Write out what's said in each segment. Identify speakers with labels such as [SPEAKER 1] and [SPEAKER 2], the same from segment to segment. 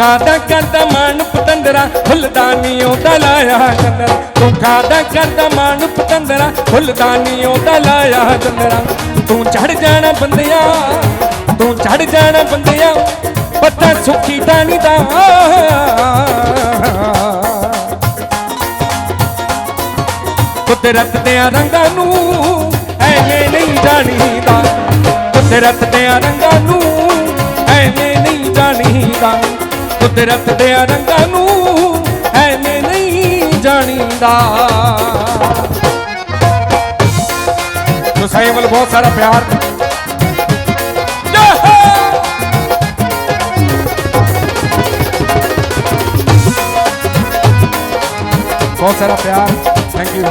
[SPEAKER 1] ਕਾਦਾ ਕਰਦਾ ਮਾਨ ਪਤੰਦਰਾ ਫੁੱਲਦਾ ਨੀ ਉਹਦਾ ਲਾਇਆ ਚੰਦਰਾ। ਤੂੰ ਕਾਦਾ ਕਰਦਾ ਮਨ ਪਤੰਦਰਾ ਫੁੱਲਦਾ ਨੀ ਉਹਦਾ ਲਾਇਆ ਚੰਦਰਾ। ਤੂੰ ਚੜ ਜਾਣਾ ਬੰਦਿਆ, ਤੂੰ ਚੜ ਜਾਣਾ ਬੰਦਿਆ, ਪਤਾ ਸੁੱਕੀ ਟਾਣੀ ਦਾ। ਕੁਦਰਤ ਦੇ ਰੰਗਾਂ ਨੂੰ ਐਵੇਂ ਨਹੀਂ ਜਾਣੀਦਾ। ਕੁਦਰਤ ਦੇ ਰੰਗਾਂ ਨੂੰ ਐਵੇਂ ਨਹੀਂ ਜਾਣੀਦਾ। ਕੁਦਰਤ ਦੇ ਰੰਗਾਂ ਨੂੰ ਐਵੇਂ ਨਹੀਂ ਜਾਣੀਦਾ। ਤੁਸੀਂ ਵੱਲ ਬਹੁਤ ਸਾਰਾ ਪਿਆਰ ਬਹੁਤ ਸਾਰਾ ਪਿਆਰ। ਥੈਂਕ ਯੂ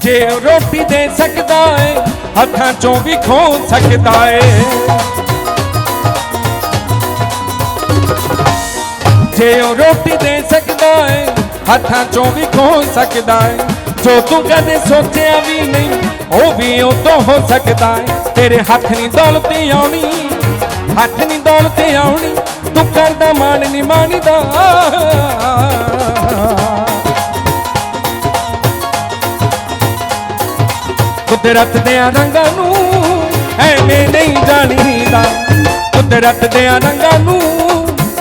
[SPEAKER 1] ਜੇ ਰੋਟੀ ਦੇ ਸਕਦਾ ਏ ਹੱਥਾਂ ਚੋਂ ਵੀ ਖੋ ਸਕਦਾ ਏ। ਜੇ ਉਹ ਰੋਟੀ ਦੇ ਸਕਦਾ ਏ, ਹੱਥਾਂ ਚੋਂ ਵੀ ਖੋ ਸਕਦਾ ਏ। ਜੋ ਤੂੰ ਕਦੇ ਸੋਚਿਆ ਵੀ ਨਹੀਂ, ਉਹ ਵੀ ਉਹ ਤੋਂ ਹੋ ਸਕਦਾ ਏ। ਤੇਰੇ ਹੱਥ ਨਹੀਂ ਦੌਲਤ ਆਉਣੀ, ਹੱਥ ਨਹੀਂ ਦੌਲਤ ਆਉਣੀ, ਤੂੰ ਕਰਦਾ ਮਾਣ ਨਹੀਂ ਮਾਣੀਦਾ। ਕੁਦਰਤ ਦੇ ਰੰਗਾਂ ਨੂੰ, ਐਵੇਂ ਨਹੀਂ ਜਾਣੀਦਾ। ਕੁਦਰਤ ਦੇ ਰੰਗਾਂ ਨੂੰ,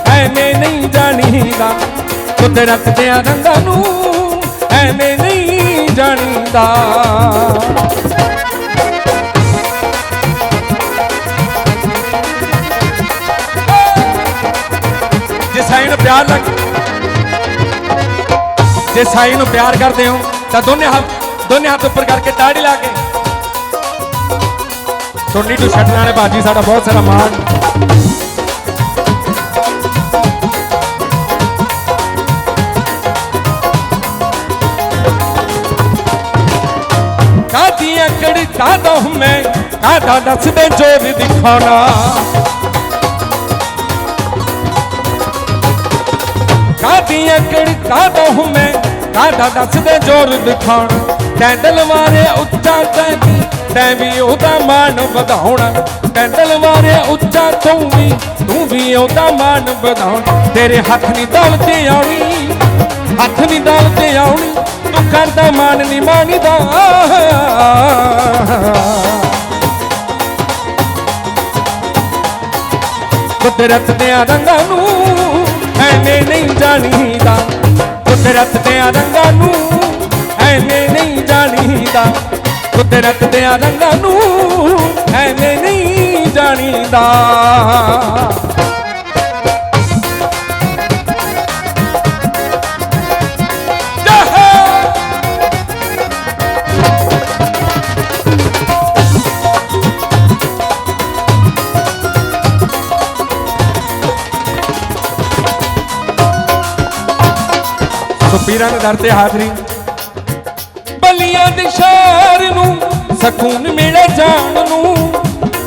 [SPEAKER 1] ਐਵੇਂ ਨਹੀਂ ਜਾਣੀਦਾ। ਕੁਦਰਤ ਦੇ ਰੰਗਾਂ ਨੂੰ, ਐਵੇਂ ਨਹੀਂ ਜਾਣੀਦਾ। ਜੇ ਸਾਈਂ ਨੂੰ ਪਿਆਰ ਲੱਗ ਜੇ ਸਾਈਂ ਨੂੰ ਪਿਆਰ ਕਰਦੇ ਹੋ, ਤਾਂ ਦੋਨੇ ਹੱਥ ਦੋਨੇ ਹੱਥ ਉੱਪਰ ਕਰਕੇ ਤਾੜੀ ਲਾ ਕੇ ਸੋਨੀ ਟੂ ਛੱਡਣ ਵਾਲੇ ਬਾਜੀ, ਸਾਡਾ ਬਹੁਤ ਸਾਰਾ ਮਾਣ। ਕਾਦੀ ਅਕੜ ਕਾਦਾ ਮੈਂ, ਕਾਦਾ ਦੱਸ ਜੋਰ ਦਿਖਾਉਣਾ। ਕਾਦੀ ਅਕੜ ਕਾਦਾ ਮੈਂ, ਕਾਦਾ ਦੱਸ ਦੇ ਜੋਰ ਦਿਖਾਉਣਾ। ਕੈਂਡਲ ਮਾਰਿਆ ਉੱਚਾ ਤੈਨੂੰ ਤੈ ਵੀ ਉਹਦਾ ਮਾਣ ਵਧਾਉਣਾ। ਕੈਂਡਲ ਮਾਰਿਆ ਉੱਚਾ ਤੂੰ ਵੀ ਤੂੰ ਵੀ ਉਹਦਾ ਮਾਣ ਵਧਾਉਣਾ। ਤੇਰੇ ਹੱਥ ਨਹੀਂ ਦੌਲਤ ਆਉਣੀ, ਹੱਥ ਨਹੀਂ ਦੌਲਤ ਆਉਣੀ, ਤੂੰ ਕਰਦਾ ਮਾਣ ਨਹੀਂ ਮਾਨਦਾ ਕੁਦਰਤ ਦੇ ਰੰਗਾਂ ਨੂੰ ਐਵੇਂ ਨਹੀਂ ਜਾਣੀਦਾ। ਕੁਦਰਤ ਦੇ ਰੰਗਾਂ ਨੂੰ ਐਵੇਂ ਨਹੀਂ ਜਾਣੀਦਾ। ਕੁਦਰਤ ਦੇ ਰੰਗਾਂ ਨੂੰ ਐਵੇਂ ਨਹੀਂ ਜਾਣੀਦਾ ਯਾਹੋ! ਸੋ ਪੀਰਾਂ ਦੇ ਦਰ ਤੇ ਹਾਜ਼ਰੀ ਬਲੀਆਂ ਦੇ ਸ਼ਹਿਰ ਨੂੰ, ਸਕੂਨ ਮਿਲੇ ਜਾਣ ਨੂੰ।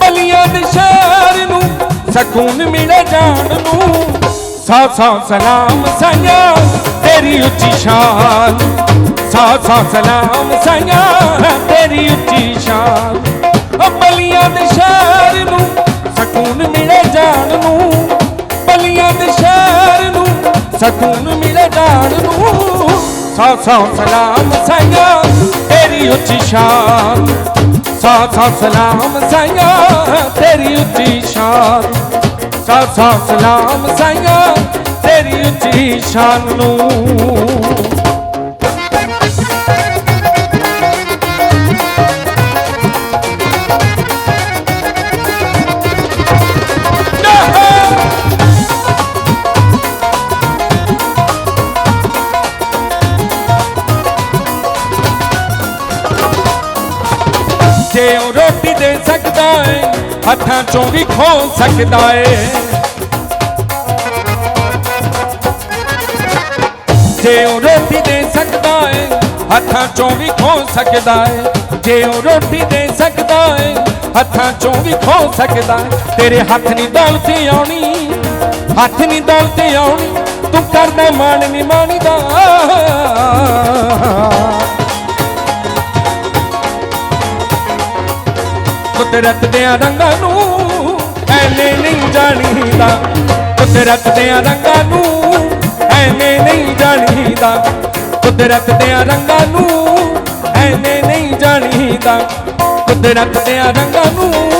[SPEAKER 1] ਬਲੀਆਂ ਦੇ ਸ਼ਹਿਰ ਨੂੰ, ਸਕੂਨ ਮਿਲੇ ਜਾਣ ਨੂੰ। ਸਾ ਸਾ ਸਲਾਮ ਸਾਇਆ ਤੇਰੀ ਉੱਚੀ ਸ਼ਾਨ। ਸਾ ਸਾ ਸਲਾਮ ਸਾਇਆ ਤੇਰੀ ਉੱਚੀ ਸ਼ਾਨ। ਓ ਬਲੀਆਂ ਦੇ ਸ਼ਹਿਰ ਨੂੰ, ਸਕੂਨ ਮਿਲੇ ਜਾਣ ਨੂੰ। ਬਲੀਆਂ ਦੇ ਸ਼ਹਿਰ ਨੂੰ, ਸਕੂਨ ਮਿਲੇ ਜਾਣ ਨੂੰ। ਸਾ ਸਾ ਸਲਾਮ ਸਾਇਆ ਤੇਰੀ ਉੱਚੀ ਸ਼ਾਨ। ਸਾ ਸਾ ਸਲਾਮ ਸਾਇਆ ਤੇਰੀ ਉੱਚੀ ਸ਼ਾਨ। ਸਾ ਸੌ ਸਲਾਮ ਸਾਇਆ ਤੇਰੀ ਉੱਚੀ ਸ਼ਾਨ ਨੂੰ। ਜੇ ਉਹ ਰੋਟੀ ਦੇ ਸਕਦਾ ਏ, ਹੱਥਾਂ ਚੋਂ ਵੀ ਖੋ ਸਕਦਾ ਏ। ਜੇ ਉਹ ਰੋਟੀ ਦੇ ਸਕਦਾ ਏ, ਹੱਥਾਂ ਚੋਂ ਵੀ ਖੋ ਸਕਦਾ ਏ। ਜੇ ਉਹ ਰੋਟੀ ਦੇ ਸਕਦਾ ਏ, ਹੱਥਾਂ ਚੋਂ ਵੀ ਖੋ ਸਕਦਾ ਤੇਰੇ ਹੱਥ ਨਹੀਂ ਦੌਲਤ ਆਉਣੀ, ਹੱਥ ਨਹੀਂ ਦੌਲਤ ਆਉਣੀ, ਤੂੰ ਕਰਦਾ ਮਾਣ ਨਹੀਂ ਮਾਣੀਦਾ। ਕੁਦਰਤ ਦੇ ਰੰਗਾਂ ਨੂੰ, ਐਵੇਂ ਨਹੀਂ ਜਾਣੀਦਾ। ਕੁਦਰਤ ਦੇ ਰੰਗਾਂ ਨੂੰ, ਐਵੇਂ ਨਹੀਂ ਜਾਣੀਦਾ। ਕੁਦਰਤ ਦੇ ਰੰਗਾਂ ਨੂੰ, ਐਵੇਂ ਨਹੀਂ ਜਾਣੀਦਾ। ਕੁਦਰਤ ਦੇ ਰੰਗਾਂ ਨੂੰ,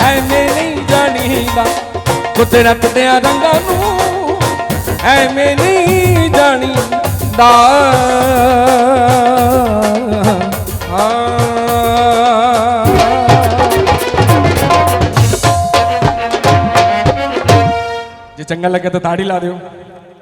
[SPEAKER 1] ਐਵੇਂ ਨਹੀਂ ਜਾਣੀਦਾ। ਕੁਦਰਤ ਦੇ ਰੰਗਾਂ ਨੂੰ, ਐਵੇਂ ਨਹੀਂ ਜਾਣੀਦਾ। ਚੰਗਾ ਲੱਗੇ ਤਾਂ ਤਾੜੀ ਲਾ ਦਿਓ